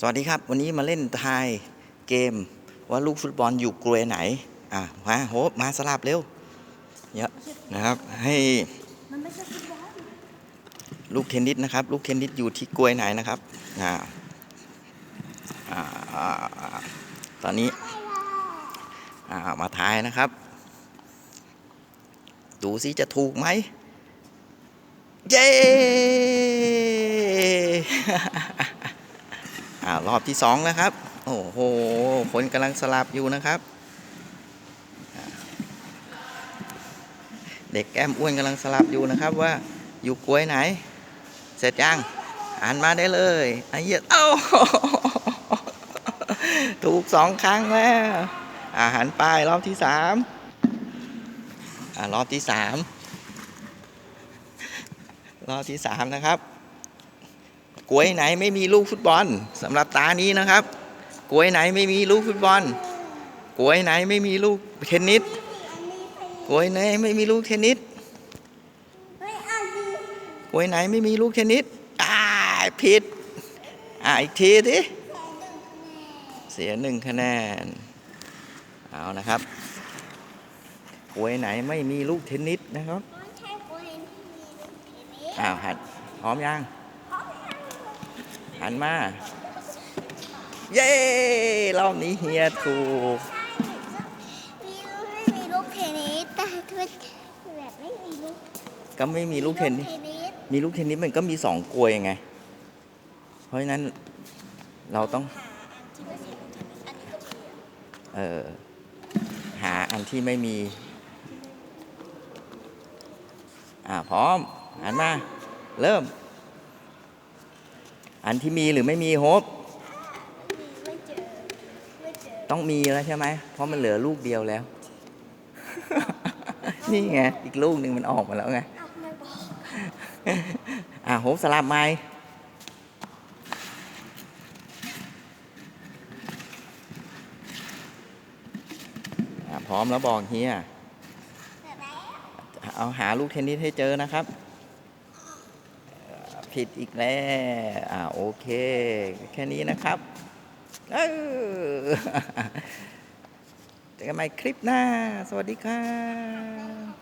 สวัสดีครับ วันนี้มาเล่นทายเกม ว่าลูกฟุตบอลอยู่กลวยไหน อะมาโฮปมาสลับเร็วเยอะนะครับให้ลูกเทนนิสนะครับ ลูกเทนนิสอยู่ที่กลวยไหนนะครับอ่าอ่าตอนนี้อ่ามาทายนะครับ ดูซิจะถูกไหมเย้ อารอบที่สองนะครับ โอ้โห คนกำลังสลับอยู่นะครับ เด็กแก้มอ้วนกำลังสลับอยู่นะครับว่าอยู่กล้วยไหน เสร็จยังอ่านมาได้เลยไอ้เหี้ยเอ้าถูกสองครั้งแล้วอาหารป้ายรอบที่สามอ่ารอบที่สามรอบที่สามนะครับ กล้วยไหนไม่มีลูกฟุตบอลสำหรับตานี้นะครับกล้วยไหนไม่มีลูกฟุตบอลกล้วยไหนไม่มีลูกเทนนิสกล้วยไหนไม่มีลูกเทนนิสเฮ้ยอ่านดีกล้วยไหนไม่มีลูกเทนนิสอ่าผิดอ่าอีกทีดิเสียหนึ่งคะแนนเอานะครับกล้วยไหนไม่มีลูกเทนนิสนะครับไม่ใช่กูเห็นที่มีลูกเทนนิสอ้าวหันพร้อมยัง หันมา เย้ รอบนี้เฮียถูกมีลูกไม่มีลูกเทนนิสแต่ถ้าแบบไม่มีลูกก็ไม่มีลูกเทนนิสเทนนิสมีลูกเทนนิสมันก็มีสองกลวยไง เพราะฉะนั้นเราต้องหาอันที่ไม่มีลูกเทนนิสอันนี้ก็มีอะเออหาอันที่ไม่มี อ่าพร้อมหันมา เริ่ม อันที่มีหรือไม่มีโฮปไม่เจอไม่เจอต้องมีแล้วใช่ไหม เพราะมันเหลือลูกเดียวแล้ว นี่ไง อีกลูกหนึ่งมันออกมาแล้วไง เอาไม่บอกอ่าโฮปสลับไหมอ่าพร้อมแล้วบอกเฮีย แต่แล้ว เอาหาลูกเทนนิสให้เจอนะครับเอ่อ ผิดอีกแล้วอ่าโอเค แค่นี้นะครับเออเจอกันใหม่คลิปหน้า สวัสดีครับ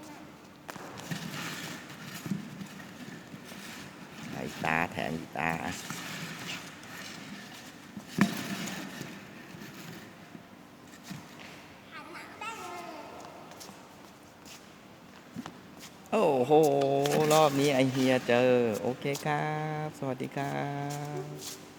ไอตาแทนตา หันหลังได้เลย โอ้โห รอบนี้ไอเฮียเจอ โอเคครับ สวัสดีครับ